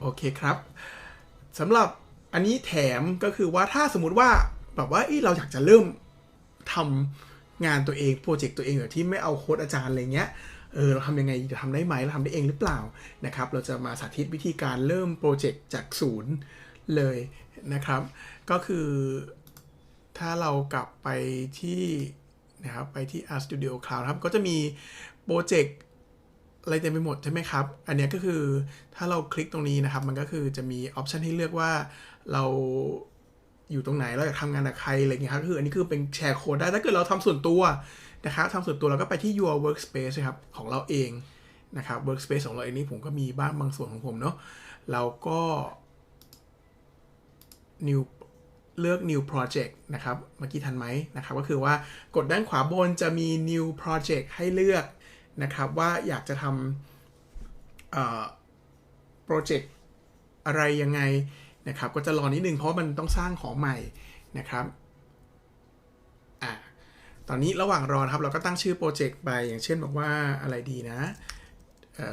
โอเคครับสำหรับอันนี้แถมก็คือว่าถ้าสมมุติว่าแบบว่าเอ้ยเราอยากจะเริ่มทำงานตัวเองโปรเจกต์ตัวเองแบบที่ไม่เอาโค้ดอาจารย์อะไรเงี้ยเออเราทำยังไงจะทำได้ไหมเราทำได้เองหรือเปล่านะครับ เราจะมาสาธิตวิธีการเริ่มโปรเจกต์จากศูนย์เลยนะครับ ก็คือถ้าเรากลับไปที่นะครับไปที่ R Studio Cloud ครับ ก็จะมีโปรเจกต์ อะไรเต็มไปหมดใช่ไหมครับ อันนี้ก็คือถ้าเราคลิกตรงนี้นะครับ มันก็คือจะมีออปชันให้เลือกว่าเราอยู่ตรงไหนเราอยากทำงานกับใครอะไรเงี้ยครับคืออันนี้คือเป็นแชร์โค้ดได้ถ้าเกิดเราทำส่วนตัวนะครับทำส่วนตัวเราก็ไปที่ your workspace ครับของเราเองนะครับ workspace ของเราเองนี่ผมก็มีบ้างบางส่วนของผมเนาะเราก็ new เลือก new project นะครับ เมื่อกี้ทันไหมนะครับ ก็คือว่ากดด้านขวาบนจะมี new project ให้เลือก นะครับว่าอยากจะทำโปรเจกต์อะไรยังไงนะครับ ก็จะรอนิดนึงเพราะมันต้องสร้างของใหม่นะครับอ่าตอนนี้ระหว่างรอนครับเราก็ตั้งชื่อโปรเจกต์ไปอย่างเช่นบอกว่าอะไรดีนะเอ่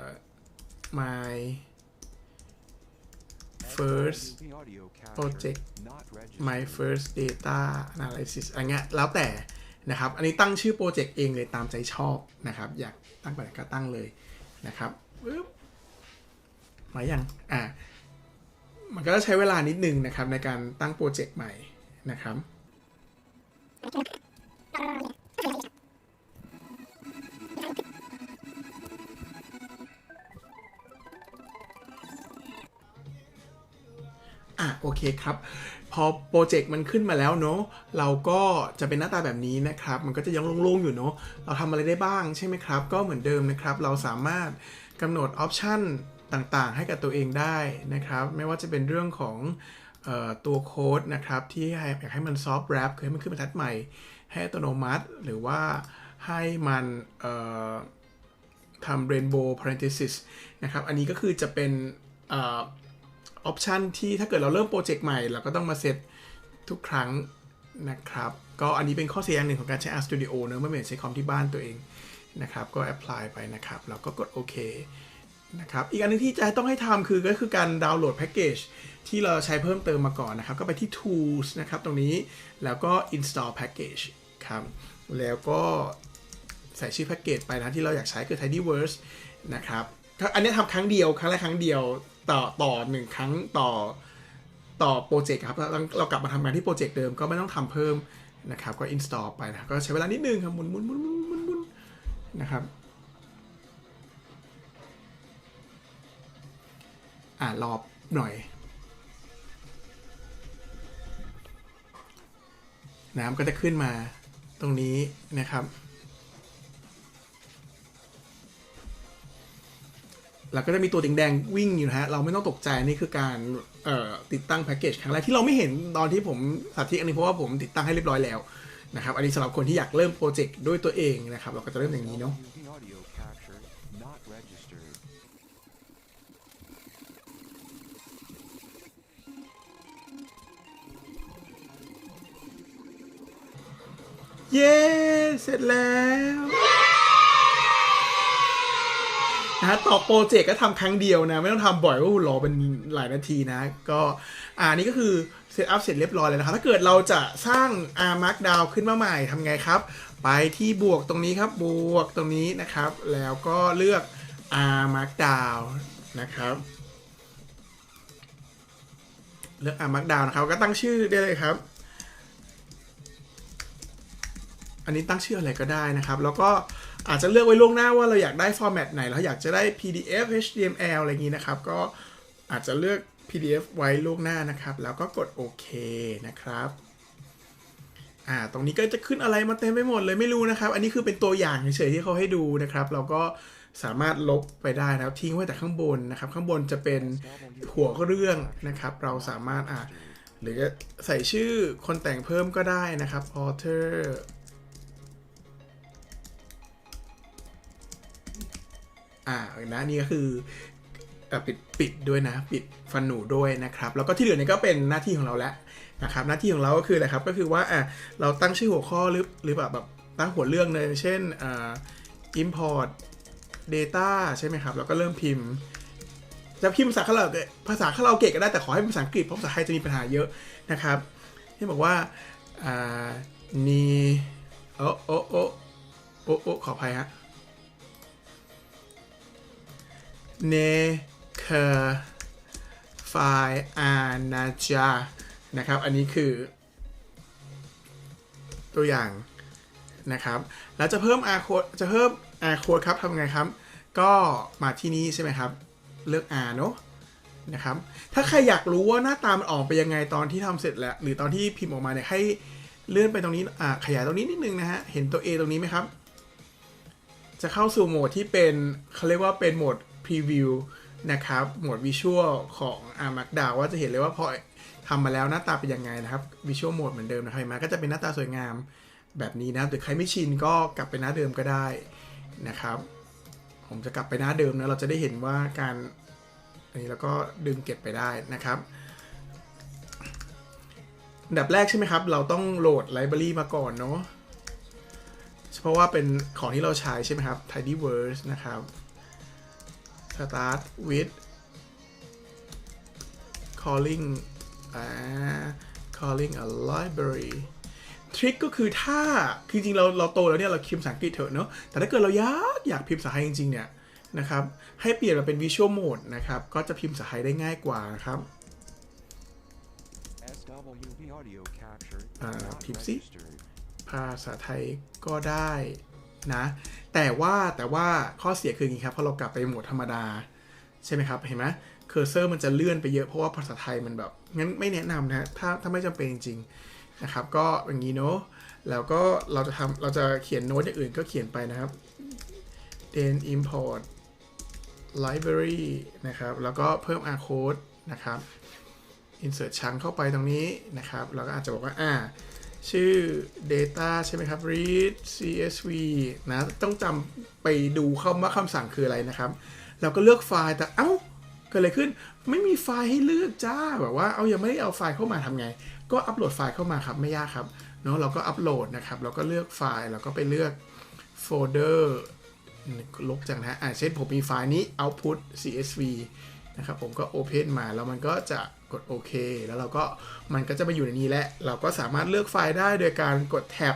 อ my first project my first data analysis อะไรเงี้ยแล้วแต่ นะครับ อันนี้ตั้งชื่อโปรเจกต์เองเลยตามใจชอบนะครับ อยากตั้งไปไหนก็ตั้งเลยนะครับมาอย่างอะมันก็จะใช้เวลานิดนึงนะครับในการตั้งโปรเจกต์ใหม่นะครับอะโอเคครับ พอโปรเจกต์มันขึ้นมาแล้วเนาะเราก็จะเป็นหน้าตาแบบนี้นะครับ มันก็จะยังโล่งๆอยู่เนาะเราทำอะไรได้บ้างใช่ไหมครับ ก็เหมือนเดิมนะครับ เราสามารถกำหนดออปชันต่างๆ ให้กับตัวเองได้นะครับ ไม่ว่าจะเป็นเรื่องของออตัวโค้ดนะครับที่ให้อยากให้มันซอฟต์แรปคือให้มันขึ้นบรรทัดใหม่ ให้อัตโนมัติ หรือว่าให้มันทำ rainbow parenthesis นะครับ อันนี้ก็คือจะเป็น ออปชันที่ถ้าเกิดเราเริ่มโปรเจกต์ใหม่เราก็ต้องมาเซตทุกครั้งนะครับ ก็อันนี้เป็นข้อเสียอย่างหนึ่งของการใช้ R Studio เนอะไม่เหมือนใช้คอมที่บ้านตัวเองนะครับ ก็ apply ไปนะครับแล้วก็กดโอเคนะครับ อีกอันหนึงที่จะต้องให้ทำคือก็คือการดาวน์โหลดแพ็กเกจที่เราใช้เพิ่มเติมมาก่อนนะครับ ก็ไปที่ tools นะครับตรงนี้แล้วก็ install package ครับแล้วก็ใส่ชื่อแพ็กเกจไปนะที่เราอยากใช้คือ Tidyverse นะครับอันนี้ทำครั้งเดียวครั้งแรกครั้งเดียว ต่อต่อหนึ่งครั้งต่อต่อโปรเจกต์ครับแล้วเรากลับมาทำงานที่โปรเจกต์เดิมก็ไม่ต้องทำเพิ่มนะครับ ก็ install ไปนะก็ใช้เวลานิดนึงครับหมุนหมุนหมุนหมุนหมุนหมุนนะครับอ่ารอบหน่อยน้ำก็จะขึ้นมาตรงนี้นะครับ แล้วก็จะมีตัวแดงๆวิ่งอยู่นะฮะ เราไม่ต้องตกใจนี่คือการเอ่อติดตั้งแพ็กเกจครั้งแรกที่เราไม่เห็นตอนที่ผมสาธิตอันนี้เพราะว่าผมติดตั้งให้เรียบร้อยแล้วนะครับ อันนี้สำหรับคนที่อยากเริ่มโปรเจกต์ด้วยตัวเองนะครับ เราก็จะเริ่มอย่างนี้เนาะ Using audio capture not registered. เย้ เสร็จแล้ว ฮะต่อโปรเจกต์ก็ทำครั้งเดียวนะ ไม่ต้องทำบ่อยก็รอเป็นหลายนาทีนะ ก็อ่านี่ก็คือเซตอัพเสร็จเรียบร้อยแล้วนะครับ ถ้าเกิดเราจะสร้าง R Markdown ขึ้นมาใหม่ทำไงครับ ไปที่บวกตรงนี้ครับ บวกตรงนี้นะครับ แล้วก็เลือก R Markdown นะครับ เลือก R Markdown นะครับ ก็ตั้งชื่อได้เลยครับ อันนี้ตั้งชื่ออะไรก็ได้นะครับ แล้วก็ อาจจะเลือกไว้ล่วงหน้าว่าเราอยากได้ฟอร์แมตไหน เราอยากจะได้ PDF HTML อะไรอย่างนี้นะครับ ก็อาจจะเลือก PDF ไว้ล่วงหน้านะครับ แล้วก็กดโอเคนะครับอ่า ตรงนี้ก็จะขึ้นอะไรมาเต็มไปหมดเลยไม่รู้นะครับ อันนี้คือเป็นตัวอย่างเฉยๆที่เขาให้ดูนะครับ เราก็สามารถลบไปได้นะครับ ทิ้งไว้แต่ข้างบนนะครับ ข้างบนจะเป็นหัวเรื่องนะครับ เราสามารถอ่าหรือจะใส่ชื่อคนแต่งเพิ่มก็ได้นะครับ author อ่านะนี่ก็คือปิดปิดด้วยนะ ปิดฟันหนูด้วยนะครับ แล้วก็ที่เหลือเนี่ยก็เป็นหน้าที่ของเราแล้วนะครับ หน้าที่ของเราก็คืออะไรครับ ก็คือว่าอะเราตั้งชื่อหัวข้อหรือหรือแบบแบบตั้งหัวเรื่องเลยเช่นอ่า import data ใช่ไหมครับ แล้วก็เริ่มพิมพ์ จะพิมพ์ภาษาคาราเภาษาคาราโอเกะก็ได้แต่ขอให้เป็นภาษาอังกฤษเพราะภาษาไทยจะมีปัญหาเยอะนะครับที่บอกว่าอ่านี่โอโอโอโอโอขออภัยฮะ เนเคไฟอานาจานะครับ อันนี้คือ ตัวอย่างนะครับ แล้วจะเพิ่ม R code จะเพิ่ม R code ครับทำไงครับ ก็มาที่นี่ใช่ไหมครับ เลือก R เนอะนะครับ ถ้าใครอยากรู้ว่าหน้าตามันออกไปยังไงตอนที่ทำเสร็จแล้ว หรือตอนที่พิมพ์ออกมาเนี่ยให้เลื่อนไปตรงนี้อ่าขยายตรงนี้นิดนึงนะฮะ เห็นตัว A ตรงนี้ไหมครับ จะเข้าสู่โหมดที่เป็นเขาเรียกว่าเป็นโหมด Preview นะครับโหมด Visual ของ R Markdown ว่าจะเห็นเลยว่าพอทำมาแล้วหน้าตาเป็นยังไงนะครับ Visual Mode เหมือนเดิมนะครับเห็นไหมก็จะเป็นหน้าตาสวยงามแบบนี้นะหรือใครไม่ชินก็กลับไปหน้าเดิมก็ได้นะครับ ผมจะกลับไปหน้าเดิมนะเราจะได้เห็นว่าการอันนี้แล้วก็ดึงเก็บไปได้นะครับอันดับแรกใช่ไหมครับ เราต้องโหลดไลบรารีมาก่อนเนาะเพราะว่าเป็นของที่เราใช้ใช่ไหมครับ tidyverse นะครับ start with calling อ่า calling a library ทริคก็คือถ้าคือจริงๆเราเราโตแล้วเนี่ย เราพิมพ์ภาษาอังกฤษเถอะเนาะแต่ถ้าเกิดเราอยากอยากพิมพ์ภาษาไทยจริง ๆ เนี่ย นะครับ ให้เปลี่ยนมาเป็น Visual Mode นะครับ ก็จะพิมพ์ภาษาไทยได้ง่ายกว่านะครับ SWV audio capture Uh, not Pipsy? registered. ภาษาไทยก็ได้ นะแต่ว่าแต่ว่าข้อเสียคืออย่างนี้ครับพอเรากลับไปโหมดธรรมดา ใช่ไหมครับ เห็นไหมเคอร์เซอร์มันจะเลื่อนไปเยอะเพราะว่าภาษาไทยมันแบบ งั้นไม่แนะนำนะถ้าถ้าไม่จำเป็นจริงๆนะครับ ก็อย่างนี้เนาะแล้วก็เราจะทำเราจะเขียนโน้ตอย่างอื่นก็เขียนไปนะครับ then import library นะครับ แล้วก็เพิ่ม r code นะครับ insert ชั้งเข้าไปตรงนี้นะครับเราก็อาจจะบอกว่าอ่า ชื่อ data ใช่ไหมครับ read csv นะ ต้องจำไปดูคำว่าคำสั่งคืออะไรนะครับ เราก็เลือกไฟล์แต่เอ้าเกิดอะไรขึ้น ไม่มีไฟล์ให้เลือกจ้า แบบว่า เอายังไม่ได้เอาไฟล์เข้ามาทำไง ก็อัปโหลดไฟล์เข้ามาครับ ไม่ยากครับ เนาะเราก็อัปโหลดนะครับ เราก็เลือกไฟล์แล้วก็ไปเลือกโฟลเดอร์ลกจังนะอ่าเช่นผมมีไฟล์นี้ output csv นะครับผมก็ open มาแล้วมันก็จะกดโอเคแล้วเราก็มันก็จะมาอยู่ในนี้แหละ เราก็สามารถเลือกไฟล์ได้โดยการกดแท็บ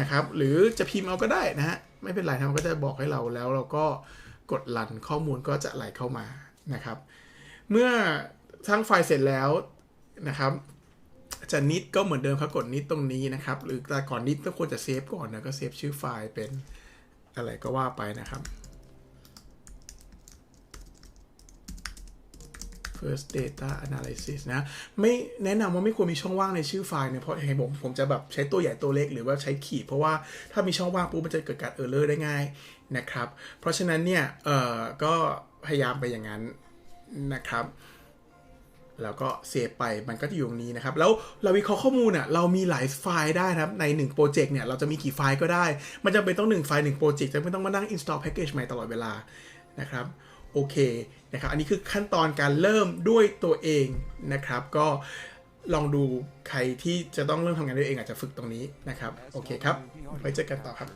นะครับหรือจะพิมพ์เอาก็ได้นะฮะไม่เป็นไรนะมันก็จะบอกให้เราแล้วเราก็กดรันข้อมูลก็จะไหลเข้ามานะครับ เมื่อสร้างไฟล์เสร็จแล้วนะครับจะนิดก็เหมือนเดิมครับกดนิดตรงนี้นะครับ หรือแต่ก่อนนิดก็ควรจะเซฟก่อนนะก็เซฟชื่อไฟล์เป็นอะไรก็ว่าไปนะครับ first data analysis นะ ไม่แนะนำว่าไม่ควรมีช่องว่างในชื่อไฟล์เนี่ย เพราะให้ผมผมจะแบบใช้ตัวใหญ่ตัวเล็กหรือว่าใช้ขีด เพราะว่าถ้ามีช่องว่างปุ๊บมันจะเกิดการ error ได้ง่ายนะครับ เพราะฉะนั้นเนี่ย เอ่อ ก็พยายามไปอย่างนั้นนะครับแล้วก็เซฟไปมันก็จะอยู่ตรงนี้นะครับ แล้วเราวิเคราะห์ข้อมูลอะเรามีหลายไฟล์ได้นะครับ ใน1โปรเจกต์เนี่ย เราจะมีกี่ไฟล์ก็ได้ มันจะเป็นต้อง1ไฟล์1โปรเจกต์จะไม่ต้องมานั่ง install package ใหม่ตลอดเวลานะครับ โอเคนะครับอันนี้คือขั้นตอนการเริ่มด้วยตัวเองนะครับ ก็ลองดูใครที่จะต้องเริ่มทำงานด้วยเองอาจจะฝึกตรงนี้นะครับ โอเคครับไว้เจอกันต่อครับ